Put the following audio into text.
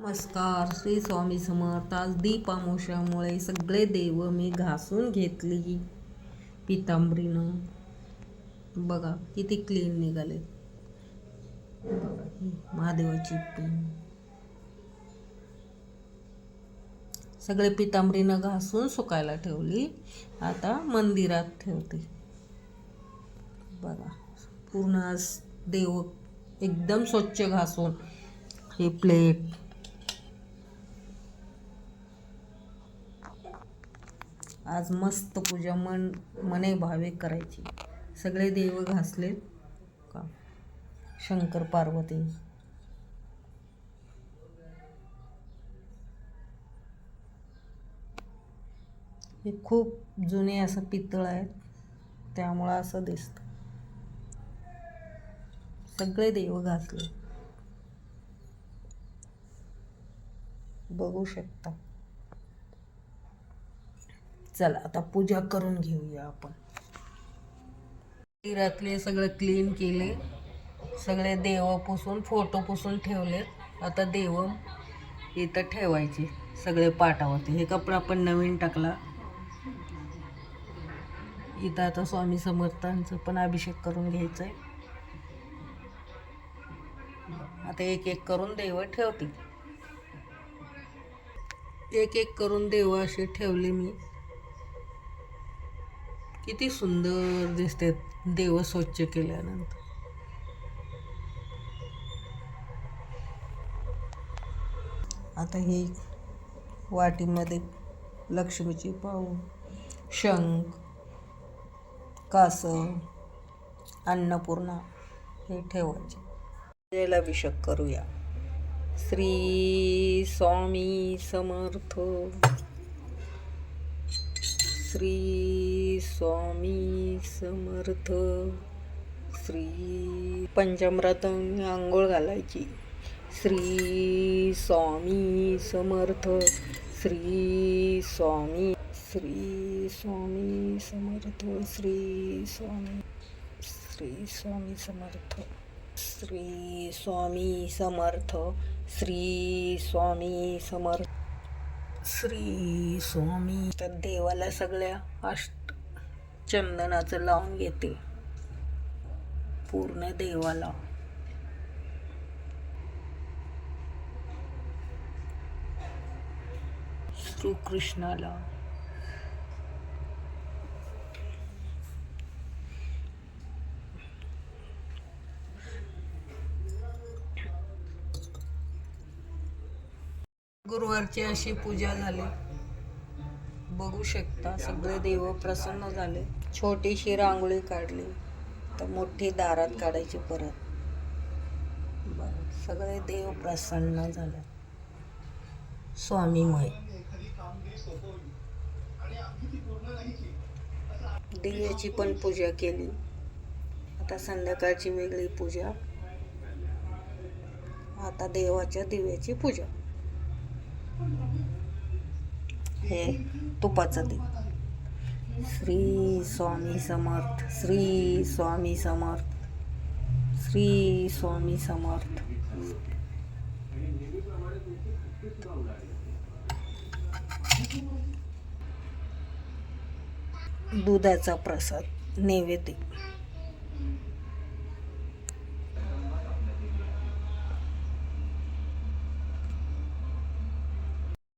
नमस्कार. श्री स्वामी समर्थ. आज दीपामोशामुळे सगळे देव मी घासून घेतली पितांबरीनं. बघा किती क्लीन निघाले. बघा महादेवाची पिन सगळे पितांबरीनं घासून सुकायला ठेवली. आता मंदिरात ठेवते. बघा पूर्ण देव एकदम स्वच्छ घासून. हे प्लेट आज मस्त पूजा मन मने भावे करायची. सगळे देव घासलेत का? शंकर पार्वती. हे खूप जुने असं पितळ आहेत त्यामुळं असं दिसतं. सगळे देव घासले बघू शकता. चला आता पूजा करून घेऊया आपण. मंदिरातले सगळं क्लीन केले. सगळे देव पुसून फोटो पुसून ठेवले आता देव इथं ठेवायचे सगळे पाटावरती. हे कपडा पण नवीन टाकला. इथं आता स्वामी समर्थांचं पण अभिषेक करून घ्यायचं आहे आता एक एक करून देव ठेवते एक एक करून देव असे ठेवले मी. किती सुंदर दिसते देव स्वच्छ केल्यानंतर. आता हे वाटीमध्ये लक्ष्मीची पाहू. शंख कास अन्नपूर्णा हे ठेवायचे. याला अभिषेक करूया. श्री स्वामी समर्थ. श्री स्वामी समर्थ. श्री पंचामृत आंघोळ घालायची. श्री स्वामी समर्थ. श्री स्वामी श्री स्वामी समर्थ. श्री स्वामी श्री स्वामी समर्थ. श्री स्वामी समर्थ. श्री स्वामी समर्थ. श्री स्वामी. तर देवाला सगळ्या अष्ट चंदनाचं लावून घेते. पूर्ण देवाला. श्रीकृष्णाला. गुरुवारची अशी पूजा झाली. बघू शकता सगळे देव प्रसन्न झाले. छोटीशी रांगोळी काढली तर मोठी दारात काढायची परत. बरं, सगळे देव प्रसन्न झाले. स्वामीमय दिव्याची पण पूजा केली. आता संध्याकाळची वेगळी पूजा. आता देवाच्या दिव्याची पूजा. हे तुपाचं दीप श्री स्वामी समर्थ श्री स्वामी समर्थ श्री स्वामी समर्थ. दुधाचा प्रसाद नैवेद्य.